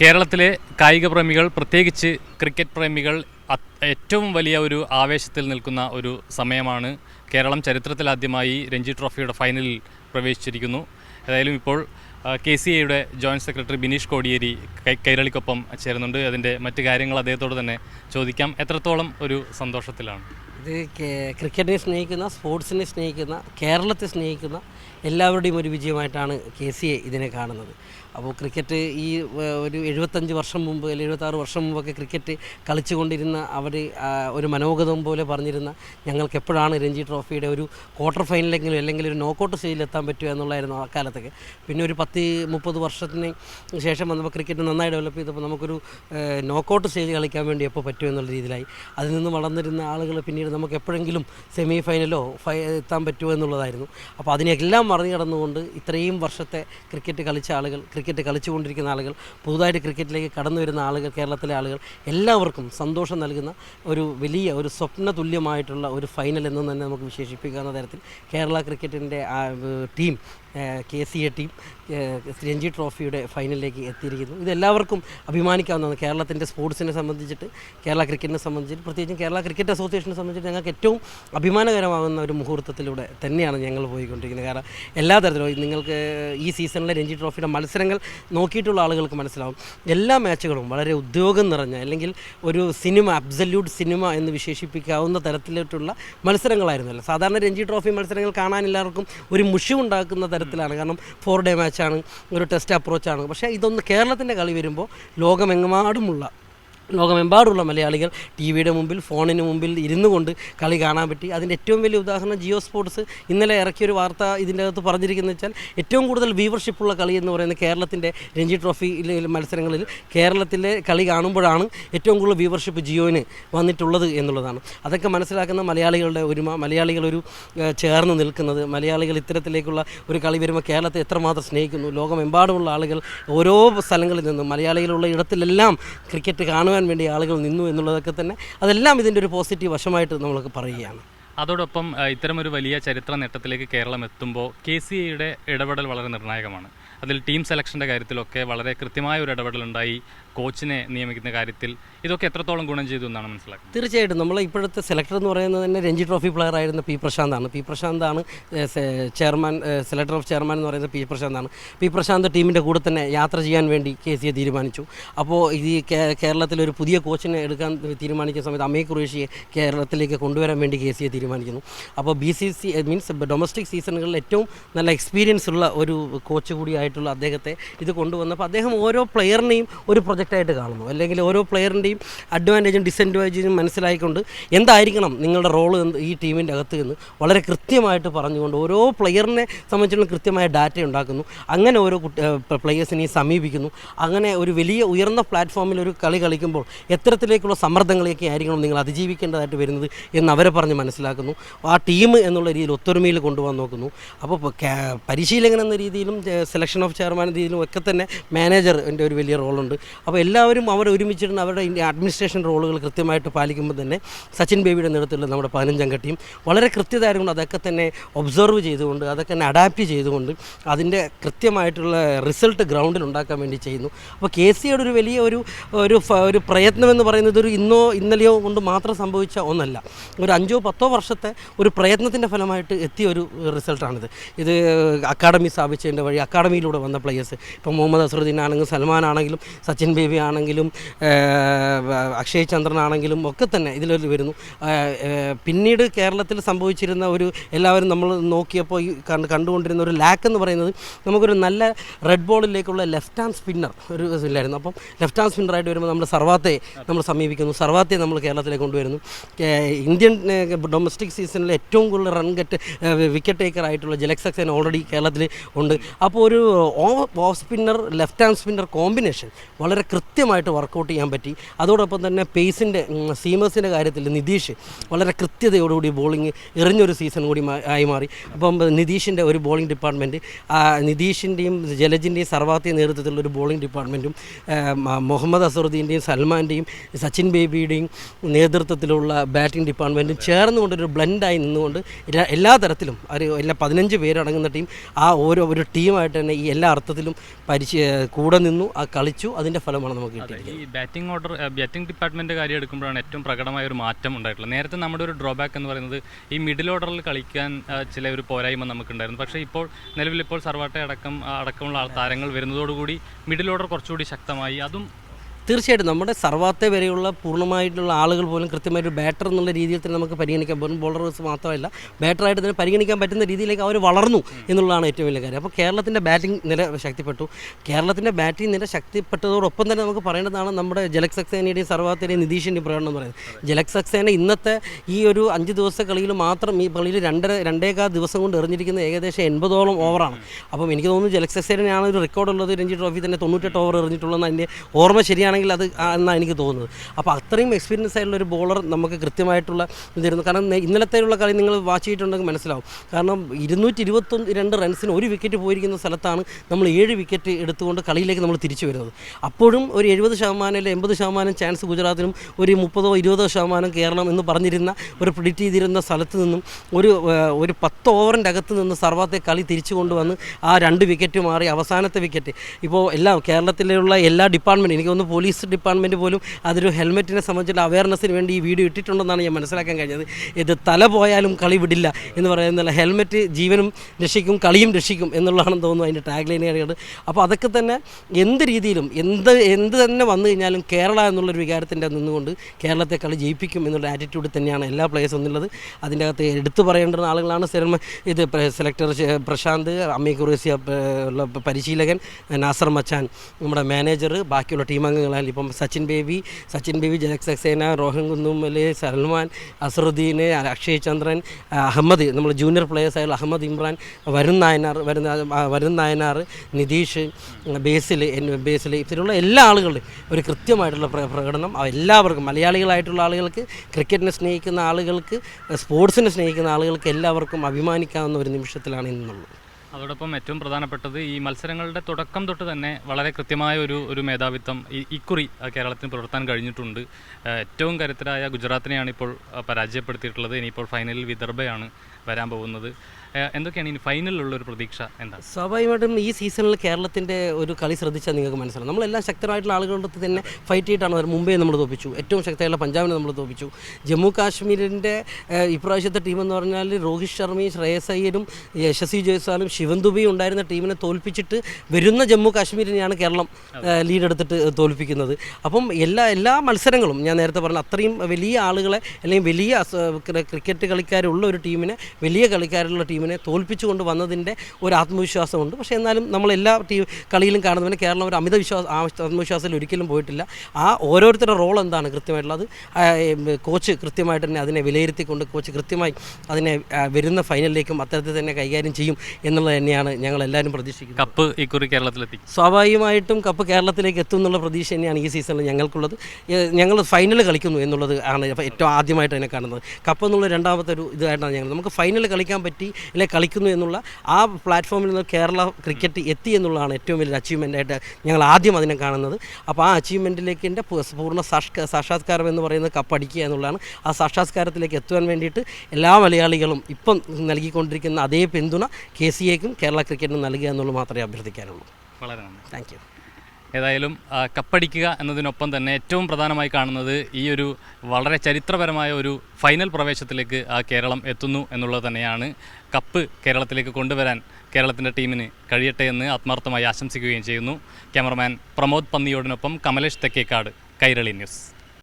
കേരളത്തിലെ കായിക പ്രേമികൾ പ്രത്യേകിച്ച് ക്രിക്കറ്റ് പ്രേമികൾ ഏറ്റവും വലിയ ഒരു ആവേശത്തിൽ നിൽക്കുന്ന ഒരു സമയമാണ് കേരളം ചരിത്രത്തിലാദ്യമായി രഞ്ജി ട്രോഫിയുടെ ഫൈനലിൽ പ്രവേശിച്ചിരിക്കുന്നു. ഏതായാലും ഇപ്പോൾ കെ സി എയുടെ ജോയിന്റ് സെക്രട്ടറി ബിനീഷ് കോടിയേരി കൈരളിക്കൊപ്പം ചേരുന്നുണ്ട്. അതിന്റെ മറ്റ് കാര്യങ്ങൾ അദ്ദേഹത്തോട് തന്നെ ചോദിക്കാം. എത്രത്തോളം ഒരു സന്തോഷത്തിലാണ്? ഇത് ക്രിക്കറ്റിനെ സ്നേഹിക്കുന്ന സ്പോർട്സിനെ സ്നേഹിക്കുന്ന കേരളത്തെ സ്നേഹിക്കുന്ന എല്ലാവരുടെയും ഒരു വിജയമായിട്ടാണ് കെ സി എ ഇതിനെ കാണുന്നത്. അപ്പോൾ ക്രിക്കറ്റ് ഈ ഒരു എഴുപത്തഞ്ച് വർഷം മുമ്പ് അല്ലെങ്കിൽ എഴുപത്താറ് വർഷം മുമ്പൊക്കെ ക്രിക്കറ്റ് കളിച്ചുകൊണ്ടിരുന്ന അവർ ഒരു മനോഗതം പോലെ പറഞ്ഞിരുന്ന ഞങ്ങൾക്ക് എപ്പോഴാണ് രഞ്ജി ട്രോഫിയുടെ ഒരു ക്വാർട്ടർ ഫൈനലെങ്കിലും അല്ലെങ്കിൽ ഒരു നോക്കൗട്ട് സ്റ്റേജിൽ എത്താൻ പറ്റുക എന്നുള്ളതായിരുന്നു ആ കാലത്തൊക്കെ. പിന്നെ ഒരു പത്ത് മുപ്പത് വർഷത്തിന് ശേഷം വന്നപ്പോൾ ക്രിക്കറ്റ് നന്നായി ഡെവലപ്പ് ചെയ്തപ്പോൾ നമുക്കൊരു നോക്കൗട്ട് സ്റ്റേജ് കളിക്കാൻ വേണ്ടി എപ്പോൾ പറ്റും എന്നുള്ള രീതിയിലായി. അതിൽ നിന്ന് വളർന്നിരുന്ന ആളുകൾ പിന്നീട് നമുക്ക് എപ്പോഴെങ്കിലും സെമി ഫൈനലോ ഫൈ എത്താൻ പറ്റുമോ എന്നുള്ളതായിരുന്നു. അപ്പോൾ അതിനെല്ലാം മറികടന്നുകൊണ്ട് ഇത്രയും വർഷത്തെ ക്രിക്കറ്റ് കളിച്ച ആളുകൾ ക്രിക്കറ്റ് കളിച്ചുകൊണ്ടിരിക്കുന്ന ആളുകൾ പുതുതായിട്ട് ക്രിക്കറ്റിലേക്ക് കടന്നു വരുന്ന ആളുകൾ കേരളത്തിലെ ആളുകൾ എല്ലാവർക്കും സന്തോഷം നൽകുന്ന ഒരു വലിയ ഒരു സ്വപ്ന തുല്യമായിട്ടുള്ള ഒരു ഫൈനൽ എന്ന് തന്നെ നമുക്ക് വിശേഷിപ്പിക്കാവുന്ന തരത്തിൽ കേരള ക്രിക്കറ്റിന്റെ team K C A team Ranji ട്രോഫിയുടെ ഫൈനലിലേക്ക് എത്തിയിരിക്കുന്നു. ഇതെല്ലാവർക്കും അഭിമാനിക്കാവുന്നതാണ്. കേരളത്തിന്റെ സ്പോർട്സിനെ സംബന്ധിച്ചിട്ട് കേരള ക്രിക്കറ്റിനെ സംബന്ധിച്ചിട്ട് പ്രത്യേകിച്ചും കേരള ക്രിക്കറ്റ് അസോസിയേഷനെ സംബന്ധിച്ചിട്ട് ഞങ്ങൾക്ക് ഏറ്റവും അഭിമാനകരമാകുന്ന ഒരു മുഹൂർത്തത്തിലൂടെ തന്നെയാണ് ഞങ്ങൾ പോയിക്കൊണ്ടിരിക്കുന്നത്. കാരണം എല്ലാ തരത്തിലും നിങ്ങൾക്ക് ഈ സീസണിലെ രഞ്ജി ട്രോഫിയുടെ മത്സരങ്ങൾ നോക്കിയിട്ടുള്ള ആളുകൾക്ക് മനസ്സിലാവും. എല്ലാ മാച്ചുകളും വളരെ ഉദ്യോഗം നിറഞ്ഞ അല്ലെങ്കിൽ ഒരു സിനിമ അബ്സല്യൂട്ട് സിനിമ എന്ന് വിശേഷിപ്പിക്കാവുന്ന തരത്തിലോട്ടുള്ള മത്സരങ്ങളായിരുന്നല്ലോ. സാധാരണ രഞ്ജി ട്രോഫി മത്സരങ്ങൾ കാണാൻ എല്ലാവർക്കും ഒരു മുഷിവുണ്ടാക്കുന്ന തരത്തിലാണ്. കാരണം ഫോർ ഡേ മാച്ചാണ് ഒരു ടെസ്റ്റ് അപ്രോച്ചാണ് പക്ഷേ ഇതൊന്ന് കേരളത്തിന്റെ കളി വരുമ്പോൾ ലോകമെങ്ങാടുമുള്ള ലോകമെമ്പാടുള്ള മലയാളികൾ ടി വിയുടെ മുമ്പിൽ ഫോണിന് മുമ്പിൽ ഇരുന്നു കൊണ്ട് കളി കാണാൻ പറ്റി. അതിന്റെ ഏറ്റവും വലിയ ഉദാഹരണം ജിയോ സ്പോർട്സ്. ഇന്നലെ ഇറക്കിയൊരു വാർത്ത ഇതിന്റെ അകത്ത് പറഞ്ഞിരിക്കുന്നത് വെച്ചാൽ ഏറ്റവും കൂടുതൽ വ്യൂവർഷിപ്പുള്ള കളി എന്ന് പറയുന്നത് കേരളത്തിന്റെ രഞ്ജി ട്രോഫി മത്സരങ്ങളിൽ കേരളത്തിലെ കളി കാണുമ്പോഴാണ് ഏറ്റവും കൂടുതൽ വ്യൂവർഷിപ്പ് ജിയോന് വന്നിട്ടുള്ളത് എന്നുള്ളതാണ്. അതൊക്കെ മനസ്സിലാക്കുന്ന മലയാളികളുടെ ഒരുമ മലയാളികൾ ഒരു ചേർന്ന് നിൽക്കുന്നത് മലയാളികൾ ഇത്തരത്തിലേക്കുള്ള ഒരു കളി വരുമ്പോൾ കേരളത്തെ എത്രമാത്രം സ്നേഹിക്കുന്നു. ലോകമെമ്പാടുമുള്ള ആളുകൾ ഓരോ സ്ഥലങ്ങളിൽ നിന്നും മലയാളികളുള്ള ഇടത്തിലെല്ലാം ക്രിക്കറ്റ് കാണുവാൻ വേണ്ടി ആളുകൾ നിന്നു എന്നുള്ളതൊക്കെ തന്നെ അതെല്ലാം ഇതിന്റെ ഒരു പോസിറ്റീവ് വശമായിട്ട് നമ്മൾക്ക് പറയുകയാണ്. അതോടൊപ്പം ഇത്തരമൊരു വലിയ ചരിത്ര നേട്ടത്തിലേക്ക് കേരളം എത്തുമ്പോൾ കെ സി എയുടെ ഇടപെടൽ വളരെ നിർണായകമാണ്. അതിൽ ടീം സെലക്ഷന്റെ കാര്യത്തിലൊക്കെ വളരെ കൃത്യമായ ഒരു ഇടപെടലുണ്ടായി. കോച്ചിനെ നിയമിക്കുന്ന കാര്യത്തിൽ ഇതൊക്കെ എത്രത്തോളം ഗുണം ചെയ്തു എന്നാണ് മനസ്സിലാക്കുന്നത്? തീർച്ചയായിട്ടും. നമ്മൾ ഇപ്പോഴത്തെ സെലക്ടർ എന്ന് പറയുന്നത് തന്നെ രഞ്ജി ട്രോഫി പ്ലെയർ ആയിരുന്ന പി പ്രശാന്താണ് പി പ്രശാന്താണ് ചെയർമാൻ സെലക്ടർ ഓഫ് ചെയർമാൻ എന്ന് പറയുന്നത് പി പ്രശാന്താണ് പി പ്രശാന്ത് ടീമിന്റെ കൂടെ തന്നെ യാത്ര ചെയ്യാൻ വേണ്ടി കെ സി എ തീരുമാനിച്ചു. അപ്പോൾ ഈ കേരളത്തിൽ ഒരു പുതിയ കോച്ചിനെ എടുക്കാൻ തീരുമാനിക്കുന്ന സമയത്ത് അമേ ഖുറേഷിയെ കേരളത്തിലേക്ക് കൊണ്ടുവരാൻ വേണ്ടി കെ സി എ തീരുമാനിക്കുന്നു. അപ്പോൾ B C C means domestic സീസണുകളിൽ ഏറ്റവും നല്ല എക്സ്പീരിയൻസ് ഉള്ള ഒരു കോച്ച് കൂടിയായിട്ടുള്ള അദ്ദേഹത്തെ ഇത് കൊണ്ടുവന്നപ്പോൾ അദ്ദേഹം ഓരോ പ്ലെയറിനെയും ഒരു പ്രൊജക്റ്റായിട്ട് കാണുന്നു. അല്ലെങ്കിൽ ഓരോ പ്ലെയറിന്റെയും അഡ്വാന്റേജും ഡിസഡ്വാന്റേജും മനസ്സിലായിക്കൊണ്ട് എന്തായിരിക്കണം നിങ്ങളുടെ റോൾ ഈ ടീമിന്റെ അകത്ത് എന്ന് വളരെ കൃത്യമായിട്ട് പറഞ്ഞുകൊണ്ട് ഓരോ പ്ലെയറിനെ സംബന്ധിച്ചുള്ള കൃത്യമായ ഡാറ്റ ഉണ്ടാക്കുന്നു. അങ്ങനെ ഓരോ പ്ലെയേഴ്സിനെ സമീപിക്കുന്നു. അങ്ങനെ ഒരു വലിയ ഉയർന്ന പ്ലാറ്റ്ഫോമിൽ ഒരു കളി കളിക്കുമ്പോൾ എത്തരത്തിലേക്കുള്ള സമ്മർദ്ദങ്ങളെയൊക്കെ ആയിരിക്കണം നിങ്ങൾ അതിജീവിക്കേണ്ടതായിട്ട് വരുന്നത് എന്ന് അവരെ പറഞ്ഞ് മനസ്സിലാക്കുന്നു. ആ ടീം എന്നുള്ള രീതിയിൽ ഒത്തൊരുമയിൽ കൊണ്ടുപോകാൻ നോക്കുന്നു. അപ്പോൾ പരിശീലകൻ എന്ന രീതിയിലും സെലക്ഷൻ ഓഫ് ചെയർമാൻ രീതിയിലും ഒക്കെ തന്നെ മാനേജർ എന്റെ ഒരു വലിയ റോളുണ്ട് അപ്പോൾ എല്ലാവരും അവർ ഒരുമിച്ചിരുന്ന് അവരുടെ അഡ്മിനിസ്ട്രേഷൻ റോളുകൾ കൃത്യമായിട്ട് പാലിക്കുമ്പോൾ തന്നെ സച്ചിൻ ബേബിയുടെ നേതൃത്വത്തിലുള്ള നമ്മുടെ പതിനഞ്ചംഗ ടീം വളരെ കൃത്യത അതൊക്കെ തന്നെ ഒബ്സർവ് ചെയ്തുകൊണ്ട് അതൊക്കെ തന്നെ അഡാപ്റ്റ് ചെയ്തുകൊണ്ട് അതിന്റെ കൃത്യമായിട്ടുള്ള റിസൾട്ട് ഗ്രൗണ്ടിൽ ഉണ്ടാക്കാൻ വേണ്ടി ചെയ്യുന്നു. അപ്പോൾ കെ സിയുടെ ഒരു വലിയ ഒരു ഒരു ഒരു പ്രയത്നമെന്ന് പറയുന്നത് ഒരു ഇന്നോ ഇന്നലെയോ കൊണ്ട് മാത്രം സംഭവിച്ച ഒന്നല്ല. ഒരു അഞ്ചോ പത്തോ വർഷത്തെ ഒരു പ്രയത്നത്തിന്റെ ഫലമായിട്ട് എത്തിയ ഒരു റിസൾട്ടാണിത്. ഇത് അക്കാഡമി സ്ഥാപിച്ചതിന്റെ വഴി അക്കാഡമിയിലൂടെ വന്ന പ്ലെയേഴ്സ് ഇപ്പോൾ മുഹമ്മദ് അസറുദ്ദീൻ ആണെങ്കിലും സൽമാൻ ആണെങ്കിലും സച്ചിൻ ബേബി ആണെങ്കിലും അക്ഷയ് ചന്ദ്രനാണെങ്കിലും ഒക്കെ തന്നെ ഇതിലൊരു വരുന്നു. പിന്നീട് കേരളത്തിൽ സംഭവിച്ചിരുന്ന ഒരു എല്ലാവരും നമ്മൾ നോക്കിയപ്പോൾ ഈ കണ്ട് കണ്ടുകൊണ്ടിരുന്ന ഒരു ലാക്ക് എന്ന് പറയുന്നത് നമുക്കൊരു നല്ല റെഡ് ബോളിലേക്കുള്ള ലെഫ്റ്റ് ഹാൻഡ് സ്പിന്നർ ഒരു ഇല്ലായിരുന്നു. അപ്പം ലെഫ്റ്റ് ഹാൻഡ് സ്പിന്നറായിട്ട് വരുമ്പോൾ നമ്മൾ സർവാത്തെ നമ്മൾ സമീപിക്കുന്നു. സർവാത്തെ നമ്മൾ കേരളത്തിലേക്ക് കൊണ്ടുവരുന്നു. ഇന്ത്യൻ ഡൊമസ്റ്റിക് സീസണിൽ ഏറ്റവും കൂടുതൽ റൺ ഗെറ്റ് വിക്കറ്റ് ടേക്കർ ആയിട്ടുള്ള ജലക് സക്സേൻ ഓൾറെഡി കേരളത്തിൽ ഉണ്ട്. അപ്പോൾ ഒരു off spinner left hand spinner combination വളരെ കൃത്യമായിട്ട് വർക്കൗട്ട് ചെയ്യാൻ പറ്റി. അതോടൊപ്പം തന്നെ പേസിന്റെ സീമേഴ്സിന്റെ കാര്യത്തിൽ നിതീഷ് വളരെ കൃത്യതയോടുകൂടി ബോളിംഗ് എറിഞ്ഞൊരു സീസൺ കൂടി ആയി മാറി. അപ്പം നിതീഷിന്റെ ഒരു ബോളിംഗ് ഡിപ്പാർട്ട്മെന്റ് നിതീഷിന്റെയും ജലജിന്റെയും സർവാത്തിയ നേതൃത്വത്തിലുള്ള ഒരു ബോളിംഗ് ഡിപ്പാർട്ട്മെന്റും മുഹമ്മദ് അസറുദ്ദീന്റെയും സൽമാന്റെയും സച്ചിൻ ബേബിയുടെയും നേതൃത്വത്തിലുള്ള ബാറ്റിംഗ് ഡിപ്പാർട്ട്മെന്റും ചേർന്നുകൊണ്ടൊരു ബ്ലെൻഡായി നിന്നുകൊണ്ട് എല്ലാ തരത്തിലും ഒരു എല്ലാ പതിനഞ്ച് പേരടങ്ങുന്ന ടീം ആ ഓരോ ഒരു ടീമായിട്ട് തന്നെ ഈ എല്ലാ അർത്ഥത്തിലും പരിശീ കൂടെ നിന്നു ആ കളിച്ചു അതിന്റെ ഫലമാണ് നമുക്ക് കിട്ടിയത് ഈ ബാറ്റിംഗ് ഓർഡർ ബാറ്റിംഗ് ഡിപ്പാർട്ട്മെന്റ് കാര്യം എടുക്കുമ്പോഴാണ് ഏറ്റവും പ്രകടമായ ഒരു മാറ്റം ഉണ്ടായിട്ടുള്ളത്. നേരത്തെ നമ്മുടെ ഒരു ഡ്രോബാക്ക് എന്ന് പറയുന്നത് ഈ മിഡിൽ ഓർഡറിൽ കളിക്കാൻ ചില ഒരു പോരായ്മ നമുക്കുണ്ടായിരുന്നു. പക്ഷേ ഇപ്പോൾ നിലവിൽ ഇപ്പോൾ സർവാട്ട അടക്കം അടക്കമുള്ള താരങ്ങൾ വരുന്നതോടുകൂടി മിഡിൽ ഓർഡർ കുറച്ചുകൂടി ശക്തമായി. അതും തീർച്ചയായിട്ടും നമ്മുടെ സർവാത്തെ വരെയുള്ള പൂർണമായിട്ടുള്ള ആളുകൾ പോലും കൃത്യമായിട്ട് ബാറ്റർ എന്നുള്ള രീതിയിൽ തന്നെ നമുക്ക് പരിഗണിക്കാൻ വെറും ബോളറേഴ്സ് മാത്രമല്ല ബാറ്ററായിട്ട് തന്നെ പരിഗണിക്കാൻ പറ്റുന്ന രീതിയിലേക്ക് അവർ വളർന്നു എന്നുള്ളതാണ് ഏറ്റവും വലിയ കാര്യം. അപ്പോൾ കേരളത്തിന്റെ ബാറ്റിംഗ് നില ശക്തിപ്പെട്ടു. കേരളത്തിന്റെ ബാറ്റിംഗ് നില ശക്തിപ്പെട്ടതോടൊപ്പം തന്നെ നമുക്ക് പറയേണ്ടതാണ് നമ്മുടെ ജലക് സക്സേനയുടെയും സർവാത്തിന്റെയും നിതീഷിന്റെയും പ്രകടനം എന്ന് പറയുന്നത്. ജലക് സക്സേന ഇന്നത്തെ ഈ ഒരു അഞ്ച് ദിവസത്തെ കളിയിൽ മാത്രം ഈ കളിയിൽ രണ്ടര രണ്ടേകാ ദിവസം കൊണ്ട് എറിഞ്ഞിരിക്കുന്ന ഏകദേശം എൺപതോളം ഓവറാണ് അപ്പം എനിക്ക് തോന്നുന്നു ജലക് സക്സേനയാണ് ഒരു റെക്കോർഡുള്ളത് രഞ്ജി ട്രോഫി തന്നെ തൊണ്ണൂറ്റെട്ട് ഓവർ എറിഞ്ഞിട്ടുള്ളതെന്ന് അതിന്റെ ഓർമ്മ ശരിയാണെങ്കിൽ അത് ആ എന്നാണ് എനിക്ക് തോന്നുന്നത്. അപ്പോൾ അത്രയും എക്സ്പീരിയൻസ് ആയിട്ടുള്ള ഒരു ബോളർ നമുക്ക് കൃത്യമായിട്ടുള്ള ഇതായിരുന്നു കാരണം ഇന്നലത്തെയുള്ള കളി നിങ്ങൾ വാച്ച് ചെയ്തിട്ടുണ്ടെങ്കിൽ മനസ്സിലാവും. കാരണം ഇരുന്നൂറ്റി ഇരുപത്തൊന്ന് രണ്ട് റൺസിന് ഒരു വിക്കറ്റ് പോയിരിക്കുന്ന സ്ഥലത്താണ് നമ്മൾ ഏഴ് വിക്കറ്റ് എടുത്തുകൊണ്ട് കളിയിലേക്ക് നമ്മൾ തിരിച്ചു വരുന്നത്. അപ്പോഴും ഒരു എഴുപത് ശതമാനം അല്ലെങ്കിൽ എൺപത് ശതമാനം ചാൻസ് ഗുജറാത്തിനും ഒരു മുപ്പതോ ഇരുപതോ ശതമാനം കേരളം എന്ന് പറഞ്ഞിരുന്ന ഒരു പ്രിഡിക്റ്റ് ചെയ്തിരുന്ന സ്ഥലത്ത് നിന്നും ഒരു ഒരു പത്ത് ഓവറിന്റെ അകത്ത് നിന്ന് സർവാത്തെ കളി തിരിച്ചു കൊണ്ടുവന്ന് ആ രണ്ട് വിക്കറ്റ് മാറി അവസാനത്തെ വിക്കറ്റ് ഇപ്പോൾ എല്ലാം കേരളത്തിലുള്ള എല്ലാ ഡിപ്പാർട്ട്മെന്റും എനിക്ക് തോന്നുന്നു പോലീസ് ഡിപ്പാർട്ട്മെന്റ് പോലും അതൊരു ഹെൽമെറ്റിനെ സംബന്ധിച്ചുള്ള അവയർനെസ്സിന് വേണ്ടി ഈ വീഡിയോ ഇട്ടിട്ടുണ്ടെന്നാണ് ഞാൻ മനസ്സിലാക്കാൻ കഴിഞ്ഞത്. ഇത് തല പോയാലും കളി വിടില്ല എന്ന് പറയുന്നില്ല ഹെൽമെറ്റ് ജീവനും രക്ഷിക്കും കളിയും രക്ഷിക്കും എന്നുള്ളതാണെന്ന് തോന്നുന്നു അതിന്റെ ടാഗ് ലൈനുകൾ അപ്പോൾ അതൊക്കെ തന്നെ എന്ത് രീതിയിലും എന്ത് എന്ത് തന്നെ വന്നു കഴിഞ്ഞാലും കേരള എന്നുള്ളൊരു വികാരത്തിന്റെ നിന്നുകൊണ്ട് കേരളത്തെ കളി ജയിപ്പിക്കും എന്നുള്ള ആറ്റിറ്റ്യൂഡ് തന്നെയാണ് എല്ലാ പ്ലേയേഴ്സും എന്നുള്ളത് അതിന്റെ അകത്ത് എടുത്തു പറയേണ്ടുന്ന ആളുകളാണ് സ്ഥിരം ഇത് സെലക്ടർ പ്രശാന്ത് അമ്മി കുറേസ്യ ഉള്ള പരിശീലകൻ നാസർ മച്ചാൻ നമ്മുടെ മാനേജർ ബാക്കിയുള്ള ടീം അംഗങ്ങളാൽ ഇപ്പം സച്ചിൻ ബേബി സച്ചിൻ ബേബി ജലക് സക്സേന രോഹൻ കുന്നുമൽ സൽമാൻ അസറുദ്ദീൻ അക്ഷയ് ചന്ദ്രൻ അഹമ്മദ് നമ്മൾ ജൂനിയർ പ്ലേയേഴ്സ് ആയുള്ള അഹമ്മദ് ഇമ്രാൻ വരുൺ നായനാർ വരുന്ന വരുൺ നായനാർ നിതീഷ് ബേസിൽ ബേസിൽ ഇത്തരമുള്ള എല്ലാ ആളുകളും ഒരു കൃത്യമായിട്ടുള്ള പ്രകടനം എല്ലാവർക്കും മലയാളികളായിട്ടുള്ള ആളുകൾക്ക് ക്രിക്കറ്റിനെ സ്നേഹിക്കുന്ന ആളുകൾക്ക് സ്പോർട്സിനെ സ്നേഹിക്കുന്ന ആളുകൾക്ക് എല്ലാവർക്കും അഭിമാനിക്കാവുന്ന ഒരു നിമിഷത്തിലാണ് ഇന്നുള്ളത്. അതോടൊപ്പം ഏറ്റവും പ്രധാനപ്പെട്ടത് ഈ മത്സരങ്ങളുടെ തുടക്കം തൊട്ട് തന്നെ വളരെ കൃത്യമായ ഒരു ഒരു മേധാവിത്വം ഈ ഇക്കുറി കേരളത്തിന് പുലർത്താൻ കഴിഞ്ഞിട്ടുണ്ട്. ഏറ്റവും കരുത്തരായ ഗുജറാത്തിനെയാണ് ഇപ്പോൾ പരാജയപ്പെടുത്തിയിട്ടുള്ളത്. ഇനിയിപ്പോൾ ഫൈനലിൽ വിദർഭയാണ് വരാൻ പോകുന്നത്. എന്തൊക്കെയാണ് ഇനി ഫൈനലിലുള്ള ഒരു പ്രതീക്ഷ? എന്താ? സ്വാഭാവികമായിട്ടും ഈ സീസണിൽ കേരളത്തിന്റെ ഒരു കളി ശ്രദ്ധിച്ചാൽ നിങ്ങൾക്ക് മനസ്സിലാവും. നമ്മളെല്ലാം ശക്തരായിട്ടുള്ള ആളുകളുടെ തന്നെ ഫൈറ്റ് ചെയ്തിട്ടാണ് അവർ മുംബൈ നമ്മൾ തോപ്പിച്ചു. ഏറ്റവും ശക്തമായുള്ള പഞ്ചാബിനെ നമ്മൾ തോപ്പിച്ചു. ജമ്മു കാശ്മീരിന്റെ ഇപ്രാവശ്യത്തെ ടീം എന്ന് പറഞ്ഞാൽ രോഹിത് ശർമ്മയും ശ്രേയസ് അയ്യരും യശസ്വി ജയ്സ്വാലും ശിവൻ ദുബെയും ഉണ്ടായിരുന്ന ടീമിനെ തോൽപ്പിച്ചിട്ട് വരുന്ന ജമ്മു കാശ്മീരിനെയാണ് കേരളം ലീഡെടുത്തിട്ട് തോൽപ്പിക്കുന്നത്. അപ്പം എല്ലാ എല്ലാ മത്സരങ്ങളും ഞാൻ നേരത്തെ പറഞ്ഞ അത്രയും വലിയ ആളുകളെ അല്ലെങ്കിൽ വലിയ ക്രിക്കറ്റ് കളിക്കാരുള്ള ഒരു ടീമിനെ വലിയ കളിക്കാരുള്ള ടീമിനെ തോൽപ്പിച്ചുകൊണ്ട് വന്നതിന്റെ ഒരു ആത്മവിശ്വാസമുണ്ട്. പക്ഷേ എന്നാലും നമ്മൾ എല്ലാ ടീം കളിയിലും കാണുന്നതിന് കേരളം ഒരു അമിത വിശ്വാസ ആത്മവിശ്വാസത്തിൽ ഒരിക്കലും പോയിട്ടില്ല. ആ ഓരോരുത്തരുടെ റോൾ എന്താണ് കൃത്യമായിട്ടുള്ളത്? കോച്ച് കൃത്യമായിട്ട് തന്നെ അതിനെ വിലയിരുത്തിക്കൊണ്ട് കോച്ച് കൃത്യമായി അതിനെ വരുന്ന ഫൈനലിലേക്കും അത്തരത്തിൽ തന്നെ കൈകാര്യം ചെയ്യും എന്നുള്ളത് തന്നെയാണ് ഞങ്ങൾ എല്ലാവരും പ്രതീക്ഷിക്കുന്നത്. കപ്പ് ഇക്കുറി കേരളത്തിലെത്തി. സ്വാഭാവികമായിട്ടും കപ്പ് കേരളത്തിലേക്ക് എത്തും എന്നുള്ള പ്രതീക്ഷ തന്നെയാണ് ഈ സീസണിൽ ഞങ്ങൾക്കുള്ളത്. ഞങ്ങൾ ഫൈനൽ കളിക്കുന്നു എന്നുള്ളത് ആണ് ഏറ്റവും ആദ്യമായിട്ട് അതിനെ കാണുന്നത്. കപ്പ് എന്നുള്ള രണ്ടാമത്തെ ഒരു ഇതായിട്ടാണ് ഞങ്ങൾ. നമുക്ക് ഫൈനൽ കളിക്കാൻ പറ്റി അല്ലെ കളിക്കുന്നു എന്നുള്ള ആ പ്ലാറ്റ്ഫോമിൽ നിന്ന് കേരള ക്രിക്കറ്റ് എത്തി എന്നുള്ളതാണ് ഏറ്റവും വലിയ അച്ചീവ്മെന്റ് ആയിട്ട് ഞങ്ങൾ ആദ്യം അതിനെ കാണുന്നത്. അപ്പോൾ ആ അച്ചീവ്മെന്റിലേക്ക് എന്റെ പൂർണ സാക്ഷ സാക്ഷാത്കാരം എന്ന് പറയുന്നത് കപ്പ് അടിക്കുക എന്നുള്ളതാണ്. ആ സാക്ഷാത്കാരത്തിലേക്ക് എത്തുവാൻ വേണ്ടിയിട്ട് എല്ലാ മലയാളികളും ഇപ്പം നൽകിക്കൊണ്ടിരിക്കുന്ന അതേ പിന്തുണ കെ സി എക്കും കേരള ക്രിക്കറ്റിനും നൽകുക എന്നുള്ളത് മാത്രമേ അഭ്യർത്ഥിക്കാനുള്ളൂ. വളരെ നന്ദി. താങ്ക് യു ഏതായാലും കപ്പടിക്കുക എന്നതിനൊപ്പം തന്നെ ഏറ്റവും പ്രധാനമായി കാണുന്നത് ഈ ഒരു വളരെ ചരിത്രപരമായ ഒരു ഫൈനൽ പ്രവേശത്തിലേക്ക് ആ കേരളം എത്തുന്നു എന്നുള്ളത് തന്നെയാണ് കപ്പ് കേരളത്തിലേക്ക് കൊണ്ടുവരാൻ കേരളത്തിന്റെ ടീമിന് കഴിയട്ടെ എന്ന് ആത്മാർത്ഥമായി ആശംസിക്കുകയും ചെയ്യുന്നു. ക്യാമറമാൻ പ്രമോദ് പന്നിയോടിനൊപ്പം കമലേഷ് തെക്കേക്കാട് കൈരളി ന്യൂസ്.